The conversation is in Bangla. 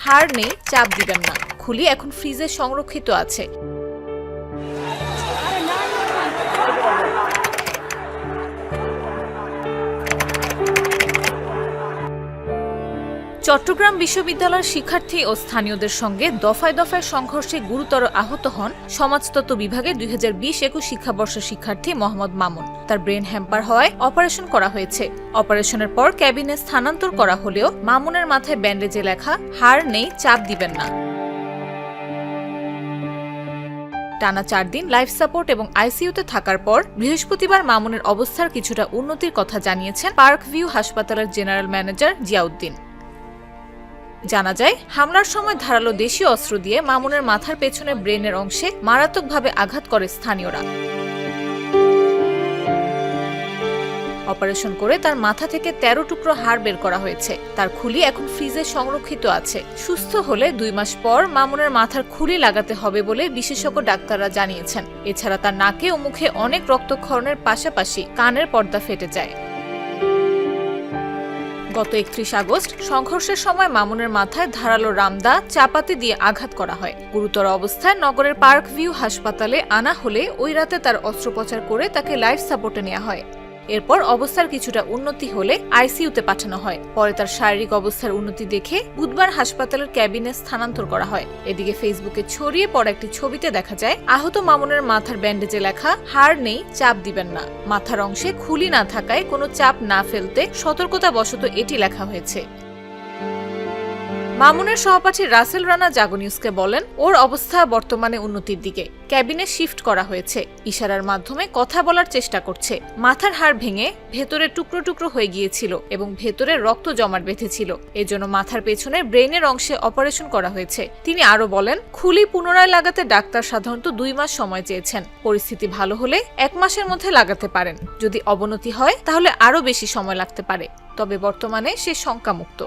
হার নেই চাপ দিবেন না। খুলি এখন ফ্রিজে সংরক্ষিত আছে। চট্টগ্রাম বিশ্ববিদ্যালয়ের শিক্ষার্থী ও স্থানীয়দের সঙ্গে দফায় দফায় সংঘর্ষে গুরুতর আহত হন সমাজতত্ত্ব বিভাগে দুই হাজার বিশ একুশ শিক্ষাবর্ষের শিক্ষার্থী মোহাম্মদ মামুন। তার ব্রেন হ্যাম্পার হওয়ায় অপারেশন করা হয়েছে। অপারেশনের পর ক্যাবিনে স্থানান্তর করা হলেও মামুনের মাথায় ব্যান্ডেজে লেখা, হার নেই, চাপ দিবেন না। টানা চার দিন লাইফ সাপোর্ট এবং আইসিইউতে থাকার পর বৃহস্পতিবার মামুনের অবস্থার কিছুটা উন্নতির কথা জানিয়েছেন পার্ক ভিউ হাসপাতালের জেনারেল ম্যানেজার জিয়াউদ্দিন। জানা যায়, হামলার সময় ধারালো দেশীয় অস্ত্র দিয়ে মামুনের মাথার পেছনে ব্রেনের অংশে মারাত্মকভাবে আঘাত করে স্থানীয়রা। অপারেশন করে তার মাথা থেকে তেরো টুকরো হাড় বের করা হয়েছে। তার খুলি এখন ফ্রিজে সংরক্ষিত আছে। সুস্থ হলে দুই মাস পর মামুনের মাথার খুলি লাগাতে হবে বলে বিশেষজ্ঞ ডাক্তাররা জানিয়েছেন। এছাড়া তার নাকে ও মুখে অনেক রক্তক্ষরণের পাশাপাশি কানের পর্দা ফেটে যায়। গত একত্রিশ আগস্ট, সংঘর্ষের সময় মামুনের মাথায় ধারালো রামদা চাপাতি দিয়ে আঘাত করা হয়। গুরুতর অবস্থায় নগরের পার্ক ভিউ হাসপাতালে আনা হলে ওই রাতে তার অস্ত্রোপচার করে তাকে লাইফ সাপোর্টে নেওয়া হয়। এরপর অবস্থার কিছুটা উন্নতি হলে আইসিইউতে পাঠানো হয়। পরে তার শারীরিক অবস্থার উন্নতি দেখে বুধবার হাসপাতালের ক্যাবিনে স্থানান্তর করা হয়। এদিকে ফেসবুকে ছড়িয়ে পড়া একটি ছবিতে দেখা যায়, আহত মামুনের মাথার ব্যান্ডেজে লেখা হার নেই, চাপ দিবেন না। মাথার অংশে খুলি না থাকায় কোনো চাপ না ফেলতে সতর্কতা বশত এটি লেখা হয়েছে। মামুনের সহপাঠী রাসেল রানা জাগো নিউজকে বলেন, ওর অবস্থা বর্তমানে উন্নতির দিকে। ক্যাবিনে শিফট করা হয়েছে। ইশারার মাধ্যমে কথা বলার চেষ্টা করছে। মাথার হাড় ভেঙে ভেতরে টুকরো টুকরো হয়ে গিয়েছিল এবং ভেতরে রক্ত জমাট বেঁধেছিল। এজন্য মাথার পেছনে ব্রেনের অংশে অপারেশন করা হয়েছে। তিনি আরও বলেন, খুলি পুনরায় লাগাতে ডাক্তার সাধারণত দুই মাস সময় চেয়েছেন। পরিস্থিতি ভালো হলে এক মাসের মধ্যে লাগাতে পারেন। যদি অবনতি হয়, তাহলে আরও বেশি সময় লাগতে পারে। তবে বর্তমানে সে শঙ্কামুক্ত।